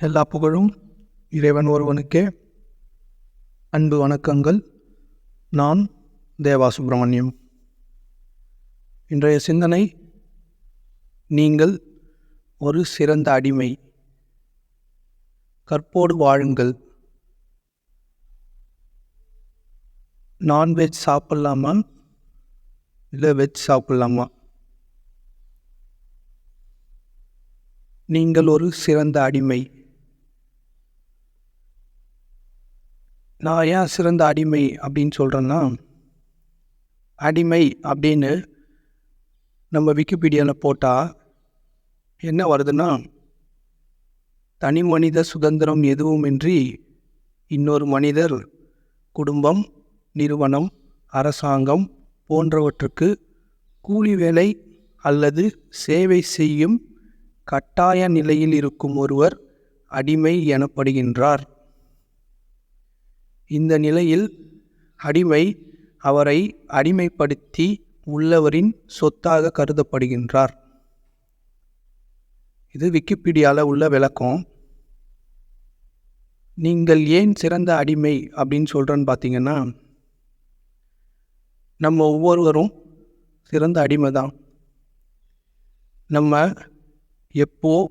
எல்லா புகழும் இறைவன் ஒருவனுக்கே. அன்பு வணக்கங்கள். நான் தேவா சுப்பிரமணியம். இன்றைய சிந்தனை நீங்கள் ஒரு சிறந்த அடிமை. கற்போடு வாழுங்கள். நான்வெஜ் சாப்பிட்லாமா? இல்லை வெஜ் சாப்பிட்லாமா? நீங்கள் ஒரு சிறந்த அடிமை. நான் ஏன் சிறந்த அடிமை அப்படின்னு சொல்கிறேன்னா அடிமை அப்படின்னு நம்ம விக்கிபீடியாவில் போட்டால் என்ன வருதுன்னா தனி மனித சுதந்திரம் எதுவுமின்றி இன்னொரு மனிதர் குடும்பம் நிறுவனம் அரசாங்கம் போன்றவற்றுக்கு கூலி வேலை அல்லது சேவை செய்யும் கட்டாய நிலையில் இருக்கும் ஒருவர் அடிமை எனப்படுகின்றார். இந்த நிலையில் அடிமை அவரை அடிமைப்படுத்தி உள்ளவரின் சொத்தாக கருதப்படுகின்றார். இது விக்கிபீடியாவில் உள்ள விளக்கம். நீங்கள் ஏன் சிறந்த அடிமை அப்படின்னு சொல்கிறேன்னு பார்த்தீங்கன்னா நம்ம ஒவ்வொருவரும் சிறந்த அடிமை தான். நம்ம எப்போ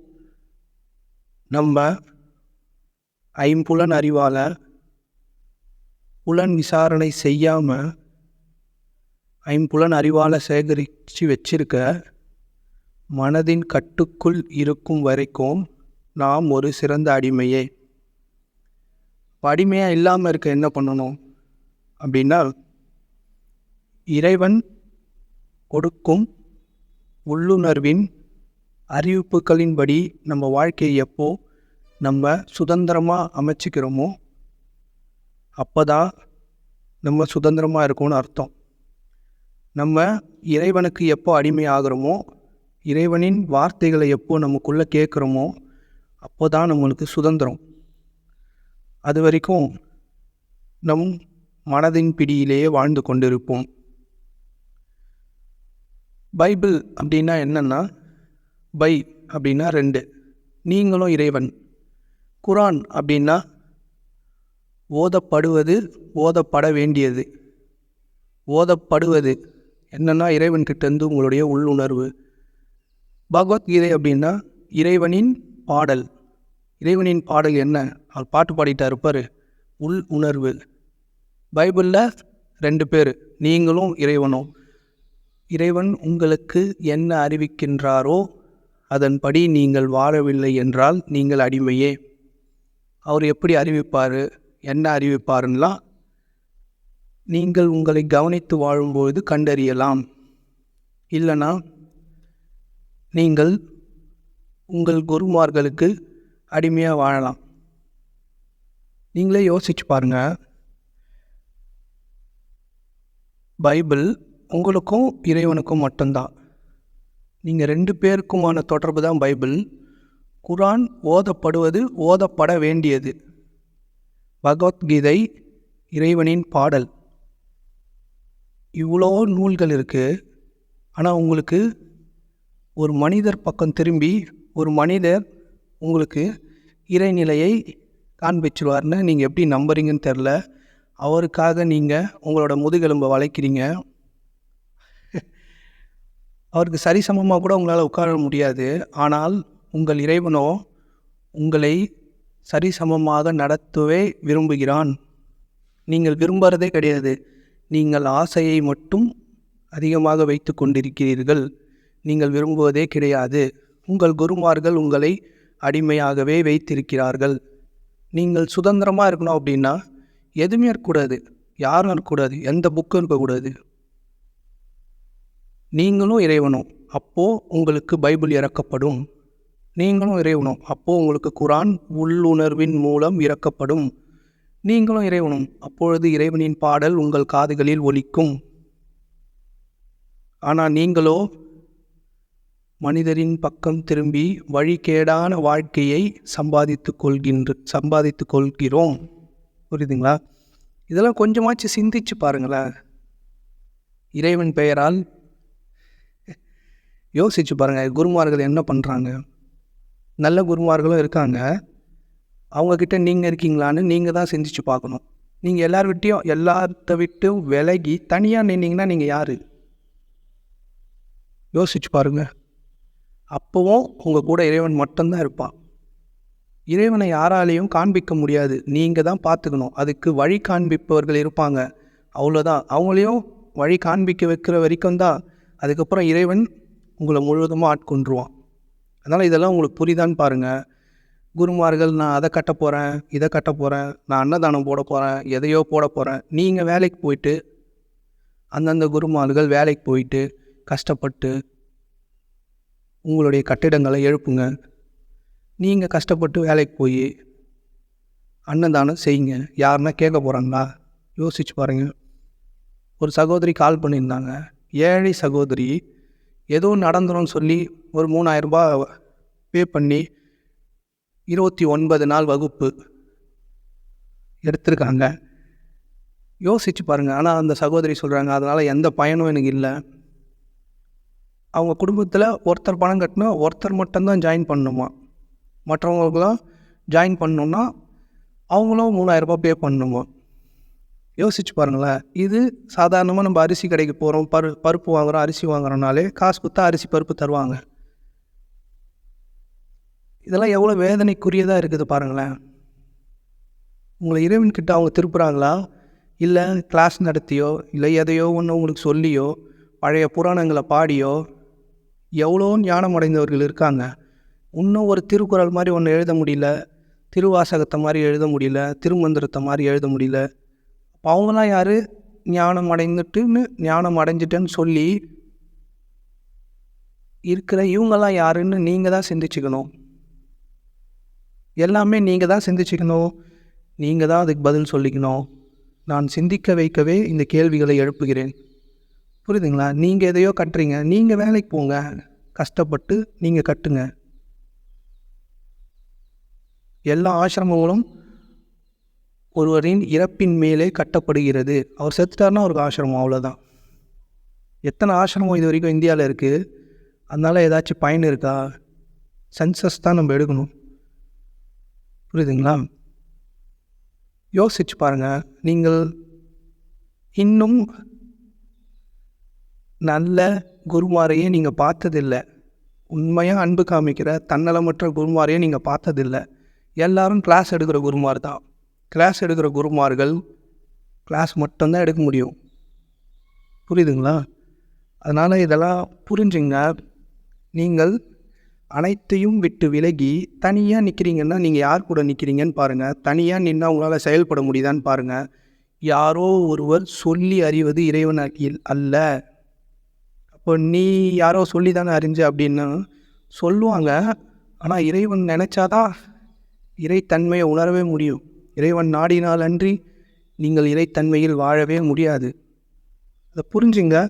நம்ம ஐம்புலன் அறிவால் புலன் விசாரணை செய்யாமல் ஐம்புலன் அறிவால் சேகரித்து வச்சிருக்க மனதின் கட்டுக்குள் இருக்கும் வரைக்கும் நாம் ஒரு சிறந்த அடிமையே. அடிமையாக இல்லாமல் இருக்க என்ன பண்ணணும்? அப்படின்னா இறைவன் கொடுக்கும் உள்ளுணர்வின் அறிவிப்புகளின்படி நம்ம வாழ்க்கையை எப்போ நம்ம சுதந்திரமாக அமைச்சிக்கிறோமோ அப்போ தான் நம்ம சுதந்திரமாக இருக்கோம்னு அர்த்தம். நம்ம இறைவனுக்கு எப்போ அடிமை ஆகிறோமோ இறைவனின் வார்த்தைகளை எப்போ நமக்குள்ளே கேட்குறோமோ அப்போ தான் நம்மளுக்கு சுதந்திரம். அது வரைக்கும் நம் மனதின் பிடியிலேயே வாழ்ந்து கொண்டிருப்போம். பைபிள் அப்படின்னா என்னென்னா பை அப்படின்னா ரெண்டு. நீங்களும் இறைவன். குரான் அப்படின்னா ஓதப்படுவது ஓதப்பட வேண்டியது. ஓதப்படுவது என்னென்னா இறைவன்கிட்டேருந்து உங்களுடைய உள்ளுணர்வு பகவத்கீதை அப்படின்னா இறைவனின் பாடல். இறைவனின் பாடல் என்ன? அவர் பாட்டு பாடிட்டா இருப்பார் உள் உணர்வு. பைபிளில் ரெண்டு பேர் நீங்களும் இறைவனும். இறைவன் உங்களுக்கு என்ன அறிவிக்கின்றாரோ அதன்படி நீங்கள் வாழவில்லை என்றால் நீங்கள் அடிமையே. அவர் எப்படி அறிவிப்பார்? என்ன அறிவிப்பாருன்னெலாம் நீங்கள் உங்களை கவனித்து வாழும்போது கண்டறியலாம். இல்லைனா நீங்கள் உங்கள் குருமார்களுக்கு அடிமையாக வாழலாம். நீங்களே யோசிச்சு பாருங்கள் பைபிள் உங்களுக்கும் இறைவனுக்கும் மட்டும்தான். நீங்கள் ரெண்டு பேருக்குமான தொடர்பு தான் பைபிள். குரான் ஓதப்படுவது ஓதப்பட வேண்டியது. பகவத்கீதை இறைவனின் பாடல். இவ்வளோ நூல்கள் இருக்குது ஆனால் உங்களுக்கு ஒரு மனிதர் பக்கம் திரும்பி ஒரு மனிதர் உங்களுக்கு இறைநிலையை காண்பிச்சிருவார்னு நீங்கள் எப்படி நம்புறீங்கன்னு தெரில அவருக்காக நீங்கள் உங்களோட முதுகெலும்பை வளைக்கிறீங்க. அவருக்கு சரிசமமாக கூட உங்களால் உட்கார முடியாது. ஆனால் உங்கள் இறைவனோ உங்களை சரிசமமாக நடத்தவே விரும்புகிறான். நீங்கள் விரும்புகிறதே கிடையாது. நீங்கள் ஆசையை மட்டும் அதிகமாக வைத்து கொண்டிருக்கிறீர்கள். நீங்கள் விரும்புவதே கிடையாது. உங்கள் குருமார்கள் உங்களை அடிமையாகவே வைத்திருக்கிறார்கள். நீங்கள் சுதந்திரமாக இருக்கணும் அப்படின்னா எதுவுமே இருக்கக்கூடாது. யாரும் இருக்கக்கூடாது. எந்த புக்கும் இருக்கக்கூடாது. நீங்களும் இறைவனும். அப்போது உங்களுக்கு பைபிள் இறக்கப்படும். நீங்களும் இறைவனும் அப்போது உங்களுக்கு குரான் உள்ளுணர்வின் மூலம் இறக்கப்படும். நீங்களும் இறைவனும் அப்பொழுது இறைவனின் பாடல் உங்கள் காதுகளில் ஒலிக்கும். ஆனால் நீங்களோ மனிதரின் பக்கம் திரும்பி வழிகேடான வாழ்க்கையை சம்பாதித்து கொள்கின்ற சம்பாதித்து கொள்கிறோம். புரியுதுங்களா? இதெல்லாம் கொஞ்சமாச்சு சிந்திச்சு பாருங்களேன். இறைவன் பெயரால் யோசிச்சு பாருங்கள் குருமார்கள் என்ன பண்ணுறாங்க நல்ல குருமார்களும் இருக்காங்க. அவங்கக்கிட்ட நீங்கள் இருக்கீங்களான்னு நீங்கள் தான் சிந்திச்சு பார்க்கணும். நீங்கள் எல்லார்கிட்டையும் எல்லாத்த விட்டும் விலகி தனியாக நின்னீங்கன்னா நீங்கள் யார்? யோசிச்சு பாருங்கள் அப்போவும் உங்கள் கூட இறைவன் மட்டும்தான் இருப்பான். இறைவனை யாராலையும் காண்பிக்க முடியாது. நீங்கள் தான் பார்த்துக்கணும். அதுக்கு வழி காண்பிப்பவர்கள் இருப்பாங்க. அவ்வளோதான் அவங்களையும் வழி காண்பிக்க வைக்கிற வரைக்கும் தான் அதுக்கப்புறம் இறைவன் உங்களை முழுவதுமாக ஆட்கொண்டுருவான் அதனால் இதெல்லாம் உங்களுக்கு புரியுதான்னு பாருங்கள் குருமார்கள் நான் அதை கட்ட போகிறேன் இதை கட்ட போகிறேன் நான் அன்னதானம் போட போகிறேன் எதையோ போட போகிறேன் நீங்கள் வேலைக்கு போயிட்டு அந்தந்த குருமார்கள் வேலைக்கு போயிட்டு கஷ்டப்பட்டு உங்களுடைய கட்டிடங்களை எழுப்புங்க. நீங்கள் கஷ்டப்பட்டு வேலைக்கு போய் அன்னதானம் செய்யுங்க. யாருன்னா கேட்க போகிறாங்களா யோசிச்சு பாருங்கள் ஒரு சகோதரி கால் பண்ணியிருந்தாங்க. ஏழை சகோதரி ஏதோ நடந்துரும்னு சொல்லி ஒரு மூணாயிரரூபா பே பண்ணி இருபத்தி ஒன்பது நாள் வகுப்பு எடுத்திருக்காங்க. யோசிச்சு பாருங்கள் ஆனால் அந்த சகோதரி சொல்கிறாங்க அதனால் எந்த பயனும் எனக்கு இல்லை. அவங்க குடும்பத்தில் ஒருத்தர் பணம் கட்டினா ஒருத்தர் மட்டும்தான் ஜாயின் பண்ணணுமா? மற்றவங்களுக்குலாம் ஜாயின் பண்ணணுன்னா அவங்களும் மூணாயிரரூபா பே பண்ணணுமா? யோசிச்சு பாருங்களேன். இது சாதாரணமாக நம்ம அரிசி கடைக்கு போகிறோம் பரு பருப்பு வாங்குகிறோம் அரிசி வாங்குறோம்னாலே காசு கொடுத்தா அரிசி பருப்பு தருவாங்க. இதெல்லாம் எவ்வளோ வேதனைக்குரியதாக இருக்குது பாருங்களேன். உங்களை இறைவன்கிட்ட அவங்க திருப்புறாங்களா? இல்லை கிளாஸ் நடத்தியோ இல்லை எதையோ ஒன்று உங்களுக்கு சொல்லியோ பழைய புராணங்களை பாடியோ எவ்வளோ ஞானம் அடைந்தவர்கள் இருக்காங்க. இன்னும் ஒரு திருக்குறள் மாதிரி ஒன்று எழுத முடியல. திருவாசகத்தை மாதிரி எழுத முடியல. திருமந்திரத்தை மாதிரி எழுத முடியல. அவங்களாம் யார்? ஞானம் அடைந்துட்டுன்னு ஞானம் அடைஞ்சிட்டேன்னு சொல்லி இருக்கிற இவங்கெல்லாம் யாருன்னு நீங்கள் தான் சிந்திச்சுக்கணும். எல்லாமே நீங்கள் தான் சிந்திச்சுக்கணும். நீங்கள் தான் அதுக்கு பதில் சொல்லிக்கணும். நான் சிந்திக்க வைக்கவே இந்த கேள்விகளை எழுப்புகிறேன். புரியுதுங்களா? நீங்கள் எதையோ கட்டுறீங்க. நீங்கள் வேலைக்கு போங்க. கஷ்டப்பட்டு நீங்கள் கட்டுங்க. எல்லா ஆசிரமங்களும் ஒருவரின் இறப்பின் மேலே கட்டப்படுகிறது. அவர் செத்துட்டார்னா அவருக்கு ஆசிரமம் அவ்வளோதான் எத்தனை ஆசிரமம் இது வரைக்கும் இந்தியாவில் இருக்குது அதனால் ஏதாச்சும் பயன் இருக்கா? சென்சஸ் தான் நம்ம எடுக்கணும். புரியுதுங்களா? யோசிச்சு பாருங்கள் நீங்கள் இன்னும் நல்ல குருமாரையே நீங்கள் பார்த்ததில்லை. உண்மையாக அன்பு காமிக்கிற தன்னலமற்ற குருமாரையே நீங்கள் பார்த்ததில்லை. எல்லாரும் கிளாஸ் எடுக்கிற குருமார் தான். கிளாஸ் எடுக்கிற குருமார்கள் கிளாஸ் மட்டும்தான் எடுக்க முடியும். புரியுதுங்களா? அதனால் இதெல்லாம் புரிஞ்சுங்க. நீங்கள் அனைத்தையும் விட்டு விலகி தனியாக நிற்கிறீங்கன்னா நீங்கள் யார் கூட நிற்கிறீங்கன்னு பாருங்கள் தனியாக நின்று உங்களால் செயல்பட முடியுதான்னு பாருங்கள் யாரோ ஒருவர் சொல்லி அறிவது இறைவன் அல்ல. அப்போ நீ யாரோ சொல்லி தானே அறிஞ்சு அப்படின்னு சொல்லுவாங்க. ஆனால் இறைவன் நினச்சாதான் இறைத்தன்மையை உணரவே முடியும். இறைவன் நாடினால் அன்றி நீங்கள் இறைத்தன்மையில் வாழவே முடியாது. அதை புரிஞ்சுங்க.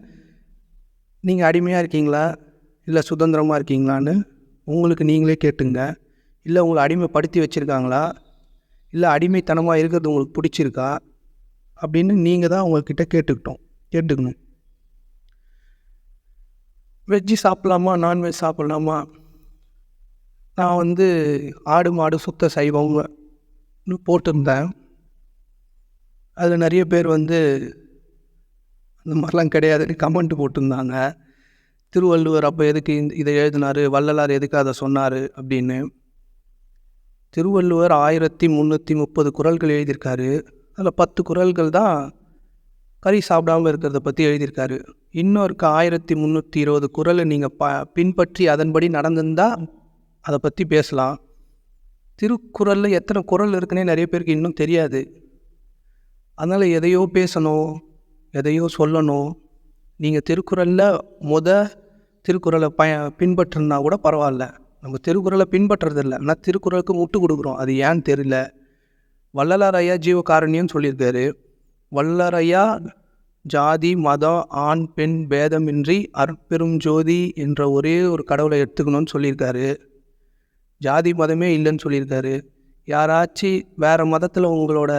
நீங்கள் அடிமையாக இருக்கீங்களா? இல்லை சுதந்திரமாக இருக்கீங்களான்னு உங்களுக்கு நீங்களே கேட்டுங்க. இல்லை உங்களை அடிமைப்படுத்தி வச்சுருக்காங்களா? இல்லை அடிமைத்தனமாக இருக்கிறது உங்களுக்கு பிடிச்சிருக்கா? அப்படின்னு நீங்கள் தான் உங்கள்கிட்ட கேட்டுக்கிட்டோம். கேட்டுக்கணும். வெஜ்ஜு சாப்பிட்லாமா? நான்வெஜ் சாப்பிட்லாமா? நான் வந்து ஆடு மாடு சுத்த சைவம் போட்டிருந்தேன். அதில் நிறைய பேர் வந்து அந்த மாதிரிலாம் கிடையாதுன்னு கமெண்ட் போட்டிருந்தாங்க. திருவள்ளுவர் அப்போ எதுக்கு இதை எழுதினார்? வள்ளலார் எதுக்கு அதை சொன்னார்? அப்படின்னு. திருவள்ளுவர் ஆயிரத்தி முந்நூற்றி முப்பது குறள்கள் எழுதியிருக்காரு. அதில் பத்து குறள்கள் தான் கறி சாப்பிடாம இருக்கிறத பற்றி எழுதியிருக்காரு. இன்னொருக்கு ஆயிரத்தி முந்நூற்றி இருபது குறளை நீங்கள் ப பின்பற்றி அதன்படி நடந்திருந்தால் அதை பற்றி பேசலாம். திருக்குறளில் எத்தனை குறள் இருக்குன்னே நிறைய பேருக்கு இன்னும் தெரியாது. அதனால் எதையோ பேசணும் எதையோ சொல்லணும். நீங்கள் திருக்குறளில் முத திருக்குறளை ப பின்பற்றுனா கூட பரவாயில்ல. நம்ம திருக்குறளை பின்பற்றுறதில்ல. ஆனால் திருக்குறளுக்கு முட்டு கொடுக்குறோம். அது ஏன்னு தெரியல. வள்ளலார் ஐயா ஜீவகாரணியம் சொல்லியிருக்காரு. வள்ளலார் ஐயா ஜாதி மதம் ஆண் பெண் பேதமின்றி அற்பெரும் ஜோதி என்ற ஒரே ஒரு கடவுளை எடுத்துக்கணும்னு சொல்லியிருக்காரு. ஜாதி மதமே இல்லைன்னு சொல்லியிருக்காரு. யாராச்சும் வேறு மதத்தில் உங்களோட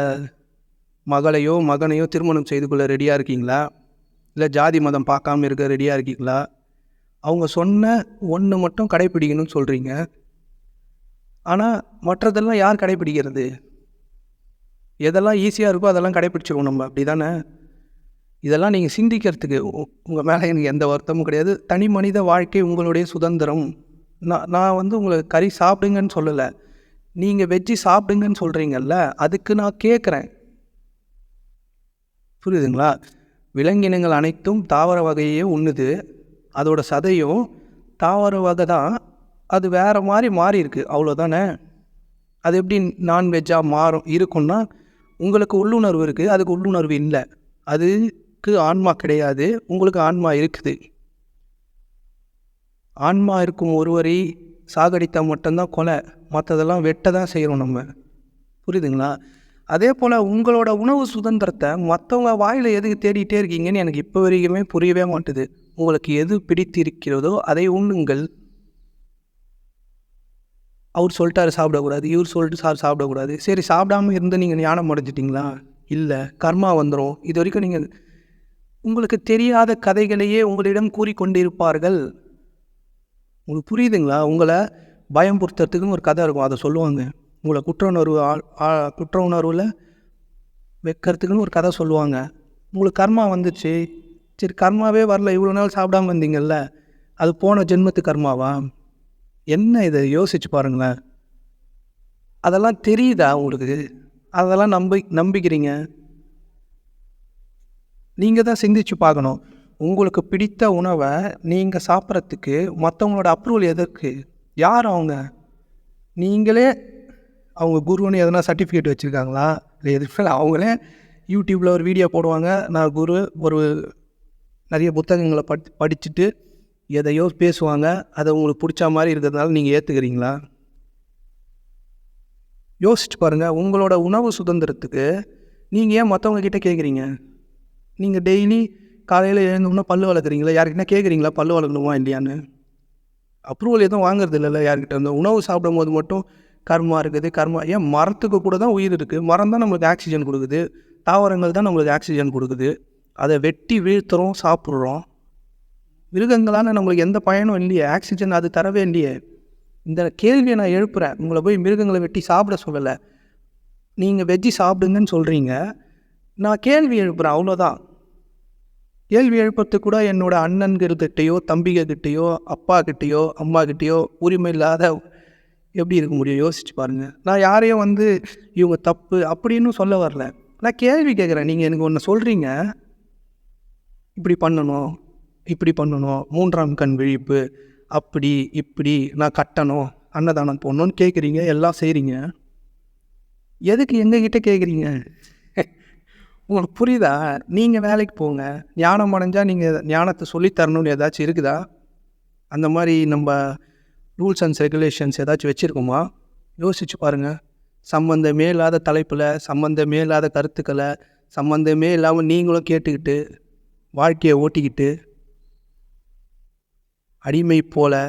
மகளையோ மகனையோ திருமணம் செய்து கொள்ள ரெடியாக இருக்கீங்களா? இல்லை ஜாதி மதம் பார்க்காம இருக்க ரெடியாக இருக்கீங்களா? அவங்க சொன்ன ஒன்று மட்டும் கடைப்பிடிக்கணும்னு சொல்கிறீங்க ஆனால் மற்றதெல்லாம் யார் கடைப்பிடிக்கிறது? எதெல்லாம் ஈஸியாக இருக்கோ அதெல்லாம் கடைப்பிடிச்சிருவோம் நம்ம. அப்படி தானே இதெல்லாம் நீங்கள் சிந்திக்கிறதுக்கு உங்கள் மேலே எனக்கு எந்த வருத்தமும் கிடையாது. தனி மனித வாழ்க்கை உங்களுடைய சுதந்திரம். நான் நான் வந்து உங்களை கறி சாப்பிடுங்கன்னு சொல்லலை. நீங்கள் வெஜ்ஜி சாப்பிடுங்கன்னு சொல்கிறீங்கல்ல அதுக்கு நான் கேட்குறேன் புரியுதுங்களா? விலங்கினங்கள் அனைத்தும் தாவர வகையே உண்ணுது. அதோட சதையும் தாவர வகை தான். அது வேறு மாதிரி மாறி இருக்குது அவ்வளோதானே அது எப்படி நான்வெஜ்ஜாக மாறும்? இருக்கும்னா உங்களுக்கு உள்ளுணர்வு இருக்குது அதுக்கு உள்ளுணர்வு இல்லை. அதுக்கு ஆன்மா கிடையாது. உங்களுக்கு ஆன்மா இருக்குது. ஆன்மா இருக்கும் ஒருவரை சாகடித்தா மட்டும்தான் கொலை மற்றதெல்லாம் வெட்ட தான் செய்கிறோம் நம்ம. புரியுதுங்களா? அதே போல் உங்களோட உணவு சுதந்திரத்தை மற்றவங்க வாயில் எதுக்கு தேடிட்டே இருக்கீங்கன்னு எனக்கு இப்போ வரைக்குமே புரியவே மாட்டுது. உங்களுக்கு எது பிடித்திருக்கிறதோ அதை உண்ணுங்கள். அவர் சொல்லிட்டாரு சாப்பிடக்கூடாது இவர் சொல்லிட்டு சார் சாப்பிடக்கூடாது. சரி சாப்பிடாம இருந்து நீங்கள் ஞானம் அடைஞ்சிட்டிங்களா? இல்லை கர்மா வந்துடும் இது வரைக்கும் நீங்கள் உங்களுக்கு தெரியாத கதைகளையே உங்களிடம் கூறிக்கொண்டிருப்பார்கள். உங்களுக்கு புரியுதுங்களா? உங்களை பயம் பொறுத்துறதுக்குன்னு ஒரு கதை இருக்கும். அதை சொல்லுவாங்க. உங்களை குற்ற உணர்வு ஆள் குற்ற உணர்வில் வைக்கிறதுக்குன்னு ஒரு கதை சொல்லுவாங்க. உங்களுக்கு கர்மா வந்துச்சு. சரி கர்மாவே வரல. இவ்வளோ நாள் சாப்பிடாம வந்தீங்கல்ல அது போன ஜென்மத்து கர்மாவா? என்ன இதை யோசிச்சு பாருங்களேன். அதெல்லாம் தெரியுதா உங்களுக்கு? அதெல்லாம் நம்பி நம்பிக்கிறீங்க? நீங்கள் தான் சிந்திச்சு பார்க்கணும். உங்களுக்கு பிடித்த உணவை நீங்கள் சாப்பிட்றதுக்கு மற்றவங்களோட அப்ரூவல் எதற்கு? யார் அவங்க? நீங்களே அவங்க குருன்னு எதனா சர்டிஃபிகேட் வச்சுருக்காங்களா? இல்லை எதுவுமே அவங்களே யூடியூப்பில் ஒரு வீடியோ போடுவாங்க. நான் குரு ஒரு நிறைய புத்தகங்களை படி படிச்சுட்டு எதையோ பேசுவாங்க. அதை உங்களுக்கு பிடிச்ச மாதிரி இருக்கிறதுனால நீங்கள் ஏற்றுக்கிறீங்களா யோசிச்சு பாருங்கள் உங்களோட உணவு சுதந்திரத்துக்கு நீங்கள் ஏன் மற்றவங்க கிட்டே கேட்குறீங்க நீங்கள் டெய்லி காலையில் எழுந்தோம்னா பல்லு வளர்க்குறீங்களா? யாருக்கிட்ட கேட்குறீங்களா பல்லு வளர்க்கணுமா இல்லையான்னு? அப்ரூவல் எதுவும் வாங்குறது இல்லைல்ல யார்கிட்ட இருந்து? உணவு சாப்பிடும்போது மட்டும் கர்மா இருக்குது. கர்மா ஏன் மரத்துக்கு கூட தான் உயிர் இருக்குது மரம் தான் நம்மளுக்கு ஆக்சிஜன் கொடுக்குது. தாவரங்கள் தான் நம்மளுக்கு ஆக்சிஜன் கொடுக்குது. அதை வெட்டி வீழ்த்துறோம் சாப்பிட்றோம். மிருகங்களால் நம்மளுக்கு எந்த பயனும் இல்லையே. ஆக்சிஜன் அது தரவே இல்லையே. இந்த கேள்வியை நான் எழுப்புகிறேன் உங்களை போய் மிருகங்களை வெட்டி சாப்பிட சொல்லலை. நீங்கள் வெஜ்ஜி சாப்பிடுங்கன்னு சொல்கிறீங்க நான் கேள்வி எழுப்புகிறேன் அவ்வளோதான் கேள்வி எழுப்பத்து கூட என்னோட அண்ணன்கிட்டயோ தம்பிகிட்டயோ அப்பா கிட்டேயோ அம்மா கிட்டேயோ உரிமை இல்லாத எப்படி இருக்க முடியும்? யோசிச்சு பாருங்கள் நான் யாரையும் வந்து இவங்க தப்பு அப்படின்னு சொல்ல வரல. நான் கேள்வி கேட்குறேன். நீங்கள் எனக்கு ஒன்று சொல்கிறீங்க இப்படி பண்ணணும் இப்படி பண்ணணும் மூன்றாம் கண் விழிப்பு அப்படி இப்படி நான் கட்டணும் அன்னதானம் போடணும்னு கேட்குறீங்க எல்லாம் செய்கிறீங்க எதுக்கு எங்ககிட்ட கேட்குறீங்க? உங்களுக்கு புரியுதா? நீங்கள் வேலைக்கு போங்க. ஞானம் அடைஞ்சால் நீங்கள் ஞானத்தை சொல்லித்தரணும்னு ஏதாச்சும் இருக்குதா? அந்த மாதிரி நம்ம ரூல்ஸ் அண்ட் ரெகுலேஷன்ஸ் ஏதாச்சும் வச்சுருக்கோமா? யோசிச்சு பாருங்கள் சம்மந்தமே இல்லாத தலைப்பில் சம்மந்தமே இல்லாத கருத்துக்களை சம்மந்தமே இல்லாமல் நீங்களும் கேட்டுக்கிட்டு வாழ்க்கையை ஓட்டிக்கிட்டு அடிமை போல்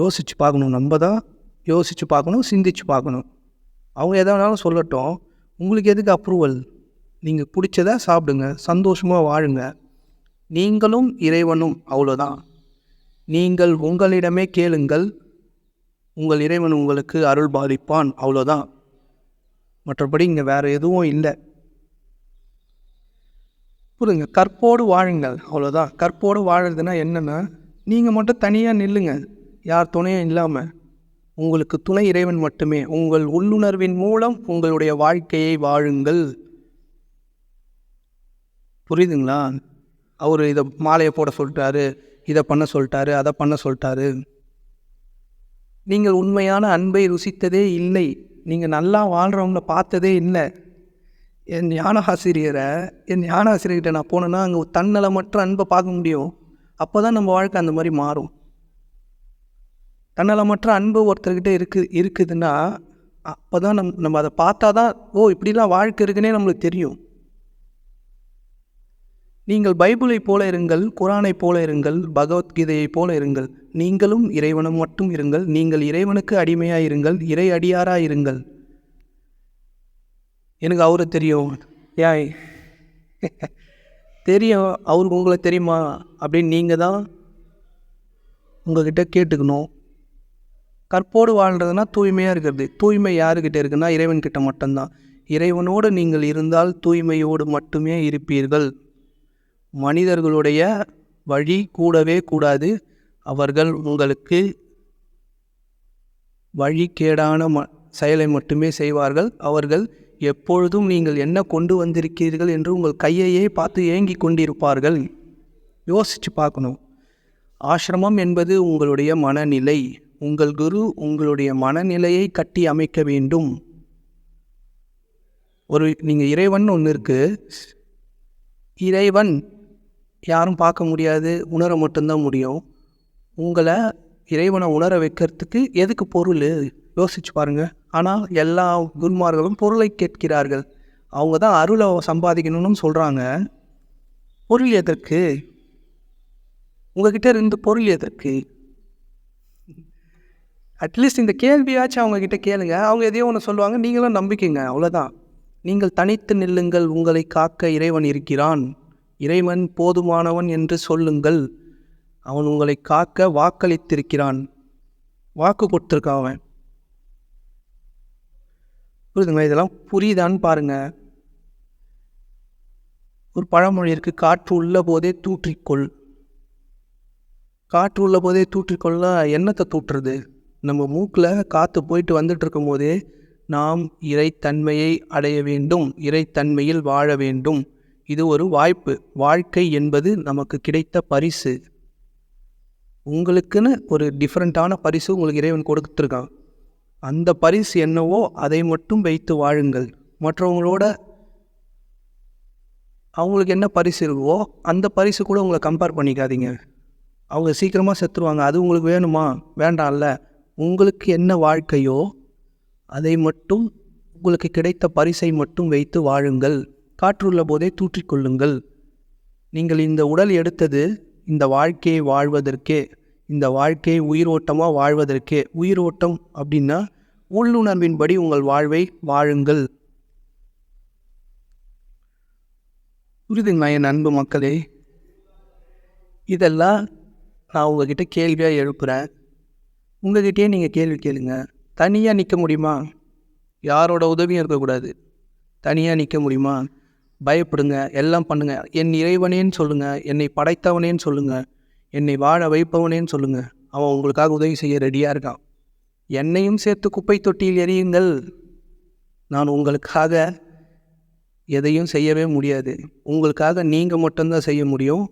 யோசித்து பார்க்கணும். நம்ம தான் யோசித்து பார்க்கணும் சிந்திச்சு பார்க்கணும். அவங்க எதை வேணாலும் சொல்லட்டும். உங்களுக்கு எதுக்கு அப்ரூவல் நீங்கள் பிடிச்சத சாப்பிடுங்க சந்தோஷமாக வாழுங்க. நீங்களும் இறைவனும் அவ்வளோதான் நீங்கள் உங்களிடமே கேளுங்கள் உங்கள் இறைவன் உங்களுக்கு அருள் பாதிப்பான் அவ்வளோதான் மற்றபடி இங்கே வேறு எதுவும் இல்லை. புரியுங்க கற்போடு வாழுங்கள் அவ்வளோதான் கற்போடு வாழுறதுன்னா என்னென்னா நீங்கள் மட்டும் தனியாக நில்லுங்க. யார் துணையும் இல்லாமல் உங்களுக்கு துணை இறைவன் மட்டுமே. உங்கள் உள்ளுணர்வின் மூலம் உங்களுடைய வாழ்க்கையை வாழுங்கள். புரியுதுங்களா? அவர் இதை மாலையை போட சொல்லிட்டாரு இதை பண்ண சொல்லிட்டாரு அதை பண்ண சொல்லிட்டாரு. நீங்கள் உண்மையான அன்பை ருசித்ததே இல்லை. நீங்கள் நல்லா வாழ்கிறவங்கள பார்த்ததே இல்லை. என் ஞான ஆசிரியரை என் ஞான ஆசிரியர்கிட்ட நான் போனேன்னா அங்கே தன்னலமற்ற அன்பை பார்க்க முடியும். அப்போ தான் நம்ம வாழ்க்கை அந்த மாதிரி மாறும். தன்னலமற்ற அன்பு ஒருத்தர்கிட்ட இருக்கு இருக்குதுன்னா அப்போ தான் நம் நம்ம அதை பார்த்தா தான் ஓ இப்படிலாம் வாழ்க்கை இருக்குன்னே நம்மளுக்கு தெரியும். நீங்கள் பைபிளைப் போல இருங்கள் குரானைப் போல இருங்கள் பகவத்கீதையைப் போல இருங்கள். நீங்களும் இறைவனும் மட்டும் இருங்கள். நீங்கள் இறைவனுக்கு அடிமையாக இருங்கள் இறை அடியாராக இருங்கள். எனக்கு அவரை தெரியும். ஏன் தெரியும். அவருக்கு உங்களை தெரியுமா? அப்படின்னு நீங்கள் தான் உங்ககிட்ட கேட்டுக்கணும். கற்போடு வாழ்கிறதுனா தூய்மையாக இருக்கிறது. தூய்மை யாருக்கிட்ட இருக்குன்னா இறைவன்கிட்ட மட்டும்தான். இறைவனோடு நீங்கள் இருந்தால் தூய்மையோடு மட்டுமே இருப்பீர்கள். மனிதர்களுடைய வழி கூடவே கூடாது. அவர்கள் உங்களுக்கு வழிகேடான ம செயலை மட்டுமே செய்வார்கள். அவர்கள் எப்பொழுதும் நீங்கள் என்ன கொண்டு வந்திருக்கிறீர்கள் என்று உங்கள் கையையே பார்த்து ஏங்கி கொண்டிருப்பார்கள். யோசித்து பார்க்கணும். ஆசிரமம் என்பது உங்களுடைய மனநிலை. உங்கள் குரு உங்களுடைய மனநிலையை கட்டி அமைக்க வேண்டும். ஒரு நீங்கள் இறைவன் ஒன்று இருக்குது இறைவன் யாரும் பார்க்க முடியாது உணர மட்டும்தான் முடியும். உங்களை இறைவனை உணர வைக்கிறதுக்கு எதுக்கு பொருள்? யோசிச்சு பாருங்கள் ஆனால் எல்லா குருமார்களும் பொருளை கேட்கிறார்கள். அவங்க தான் அருளை சம்பாதிக்கணும்னு சொல்கிறாங்க பொருள் எதற்கு? உங்ககிட்ட இருந்து பொருள் எதற்கு? அட்லீஸ்ட் இந்த கேள்வியாச்சும் அவங்கக்கிட்ட கேளுங்க. அவங்க எதையோ ஒன்று சொல்லுவாங்க. நீங்களும் நம்பிக்கைங்க. அவ்வளோதான் நீங்கள் தனித்து நில்லுங்கள். உங்களை காக்க இறைவன் இருக்கிறான். இறைவன் போதுமானவன் என்று சொல்லுங்கள். அவன் உங்களை காக்க வாக்களித்திருக்கிறான். வாக்கு கொடுத்துருக்கான் அவன். புரியுதுங்களா? இதெல்லாம் புரியுதான்னு பாருங்க. ஒரு பழமொழி இருக்குது காற்று உள்ள போதே தூற்றிக்கொள். காற்று உள்ள போதே தூற்றிக்கொள்ள எண்ணத்தை தூட்டுறது நம்ம மூக்கில் காற்று போயிட்டு வந்துட்டு போதே நாம் இறைத்தன்மையை அடைய வேண்டும் இறைத்தன்மையில் வாழ வேண்டும். இது ஒரு வாய்ப்பு. வாழ்க்கை என்பது நமக்கு கிடைத்த பரிசு. உங்களுக்குன்னு ஒரு டிஃப்ரெண்ட்டான பரிசு உங்களுக்கு இறைவன் கொடுத்துருக்கான். அந்த பரிசு என்னவோ அதை மட்டும் வைத்து வாழுங்கள். மற்றவங்களோட அவங்களுக்கு என்ன பரிசு இருக்கோ அந்த பரிசு கூட உங்களை கம்பேர் பண்ணிக்காதீங்க. அவங்க சீக்கிரமாக செத்துருவாங்க. அது உங்களுக்கு வேணுமா? வேண்டாம்ல. உங்களுக்கு என்ன வாழ்க்கையோ அதை மட்டும் உங்களுக்கு கிடைத்த பரிசை மட்டும் வைத்து வாழுங்கள். காற்றுள்ள போதே தூற்றிக்கொள்ளுங்கள் நீங்கள் இந்த உடல் எடுத்தது இந்த வாழ்க்கையை வாழ்வதற்கே இந்த வாழ்க்கையை உயிரோட்டமாக வாழ்வதற்கே. உயிரோட்டம் அப்படின்னா உள்ளுணர்வின்படி உங்கள் வாழ்வை வாழுங்கள். புரிதுங்களா என் அன்பு மக்களே இதெல்லாம் நான் உங்ககிட்ட கேள்வியாக எழுப்புகிறேன் உங்கள்கிட்டயே நீங்கள் கேள்வி கேளுங்க. தனியாக நிற்க முடியுமா? யாரோட உதவியும் இருக்கக்கூடாது. தனியாக நிற்க முடியுமா? பயப்படுங்க. எல்லாம் பண்ணுங்கள் என் இறைவனேன்னு சொல்லுங்கள் என்னை படைத்தவனேன்னு சொல்லுங்கள் என்னை வாழ வைப்பவனேன்னு சொல்லுங்கள் அவன் உங்களுக்காக உதவி செய்ய ரெடியாக இருக்கான். என்னையும் சேர்த்து குப்பை தொட்டியில் எறியுங்கள். நான் உங்களுக்காக எதையும் செய்யவே முடியாது. உங்களுக்காக நீங்கள் மட்டும்தான் செய்ய முடியும்.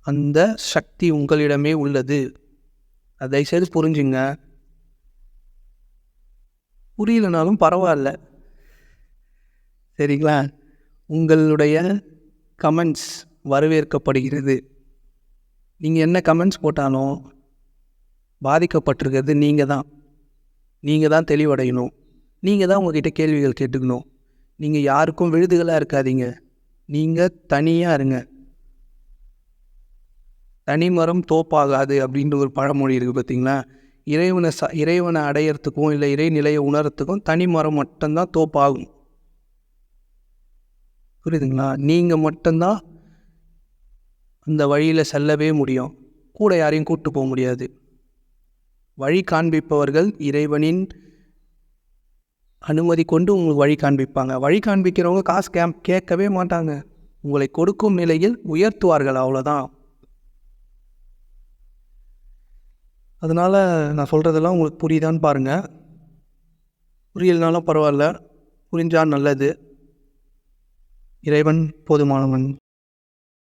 அந்த சக்தி உங்களிடமே உள்ளது. அதை செய்து புரிஞ்சுங்க. புரியலனாலும் பரவாயில்ல. சரிங்களா? உங்களுடைய கமெண்ட்ஸ் வரவேற்கப்படுகிறது. நீங்கள் என்ன கமெண்ட்ஸ் போட்டாலும் பாதிக்கப்பட்டிருக்கிறது நீங்கள் தான். நீங்கள் தான் தெளிவடையணும். நீங்கள் தான் உங்ககிட்ட கேள்விகள் கேட்டுக்கணும். நீங்கள் யாருக்கும் விழுதுகளாக இருக்காதீங்க. நீங்கள் தனியாக இருங்க. தனிமரம் தோப்பாகாது அப்படின்ற ஒரு பழமொழி இருக்குது பார்த்தீங்களா? இறைவனை ச இறைவனை அடையிறதுக்கும் இல்லை இறைநிலையை உணரத்துக்கும் தனிமரம் மட்டும்தான் தோப்பாகும். புரியுதுங்களா? நீங்கள் மட்டும்தான் அந்த வழியில் செல்லவே முடியும். கூட யாரையும் கூப்பிட்டு போக முடியாது. வழி காண்பிப்பவர்கள் இறைவனின் அனுமதி கொண்டு உங்களுக்கு வழி காண்பிப்பாங்க. வழி காண்பிக்கிறவங்க காசு கேம் கேட்கவே மாட்டாங்க. உங்களை கொடுக்கும் நிலையில் உயர்த்துவார்கள் அவ்வளோதான் அதனால் நான் சொல்கிறதெல்லாம் உங்களுக்கு புரியுதான்னு பாருங்கள் புரியலனாலும் பரவாயில்ல. புரிஞ்சால் நல்லது. இறைவன் போதுமானவன்.